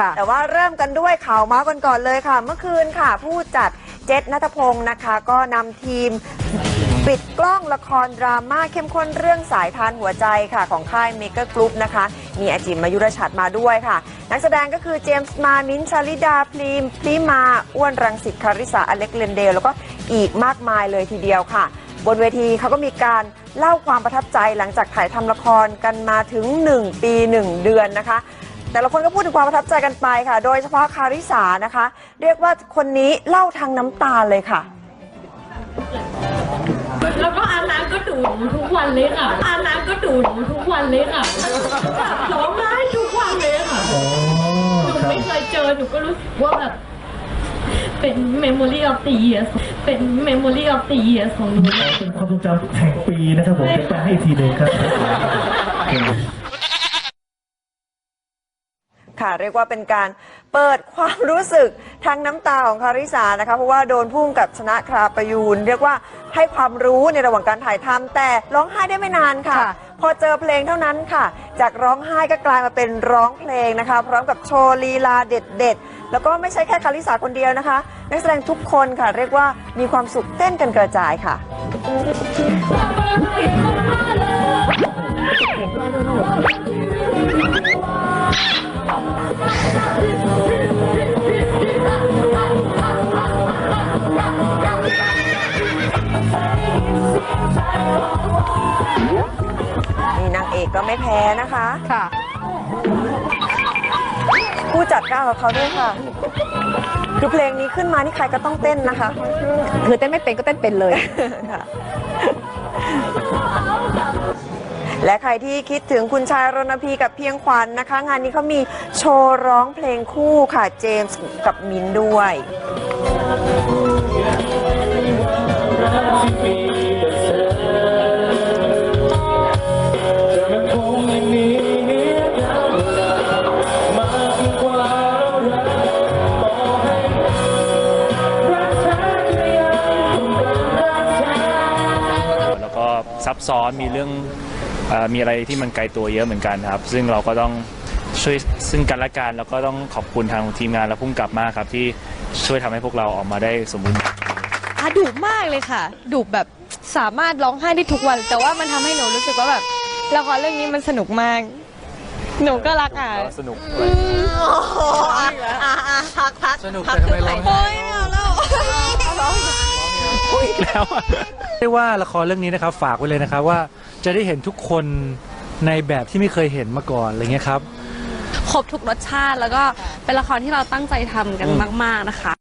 ค่ะแต่ว่าเริ่มกันด้วยข่าวเมาส์กันก่อนเลยค่ะ เมื่อคืนค่ะ ผู้จัดเจษนัทพงศ์นะคะ ก็นำทีม ปิดกล้องละครดราม่าเข้มข้นเรื่องสายทานหัวใจค่ะ ของค่ายเมก e กอร์กรุ๊ปนะคะ มีอาจิมมายุรชัดมาด้วยค่ะ นักแสดงก็คือเจมส์มามินชาลิดาพลีมพลีมา อ้วนรังสิตคาริสาอเล็กเลนเดล แล้วก็อีกมากมายเลยทีเดียวค่ะ บนเวทีเขาก็มีการเล่าความประทับใจหลังจากถ่ายทำละครกันมาถึง 1 ปี 1 เดือนนะคะ แต่ละคนก็พูดถึงความประทับใจกันไปค่ะ โดยเฉพาะคาริสานะคะ เรียกว่าคนนี้เล่าทางน้ำตาเลยค่ะ แล้วก็อาบน้ำก็ดูดทุกวันเลยค่ะอาบน้ำก็ดูดทุกวันเลยค่ะร้องไห้ทุกวันเลยค่ะ หนูไม่เคยเจอ หนูก็รู้สึกว่าแบบ เป็น memory of the years เป็น memory of the years ของหนู เป็นความทรงจำแห่งปีนะครับผมจะแปลให้อีกทีหนึ่งครับ ค่ะ เรียกว่าเป็นการเปิดความรู้สึกทางน้ำตาของคาริสานะคะ เพราะว่าโดนพุ่งกับชนะคราประยูน เรียกว่าให้ความรู้ในระหว่างการถ่ายทำแต่ร้องไห้ได้ไม่นานค่ะ ค่ะ พอเจอเพลงเท่านั้นค่ะ จากร้องไห้ก็กลายมาเป็นร้องเพลงนะคะ พร้อมกับโชว์ลีลาเด็ดๆ แล้วก็ไม่ใช่แค่คาริสาคนเดียวนะคะ นักแสดงทุกคนค่ะ เรียกว่ามีความสุขเต้นกันกระจายค่ะนี่นางเอกก็ไม่แพ้นะคะ ค่ะผู้จัดก้าวกับเขาด้วยค่ะ คือเพลงนี้ขึ้นมานี่ใครก็ต้องเต้นนะคะ คือเต้นไม่เป็นก็เต้นเป็นเลย ค่ะ และใครที่คิดถึงคุณชายรณพีกับเพียงขวัญนะคะ งานนี้เขามีโชว์ร้องเพลงคู่ค่ะ เจมส์กับมินด้วย ซับซ้อนมีเรื่องเออมีอะไรที่มันไกลตัวเยอะเหมือนกันครับ ซึ่งเราก็ต้องช่วยซึ่งกันและกันแล้วก็ต้องขอบคุณทางทีมงานและพุ่งกลับมากครับ ที่ช่วยทำให้พวกเราออกมาได้สมบูรณ์แบบอะดุมากเลยค่ะดุแบบสามารถร้องไห้ได้ทุกวัน แต่ว่ามันทำให้หนูรู้สึกว่าแบบละครเรื่องนี้มันสนุกมาก หนูก็รักอะสนุกสนุกแต่ทำไมร้องไห้โอ๊ยไม่เอาแล้วแล้วอะเรี ได้ว่าละครเรื่องนี้นะครับฝากไว้เลยนะครับว่าจะได้เห็นทุกคนในแบบที่ไม่เคยเห็นมาก่อนอะไรเงี้ยครับ ครบทุกรสชาติแล้วก็เป็นละครที่เราตั้งใจทำกันมาก ๆนะคะ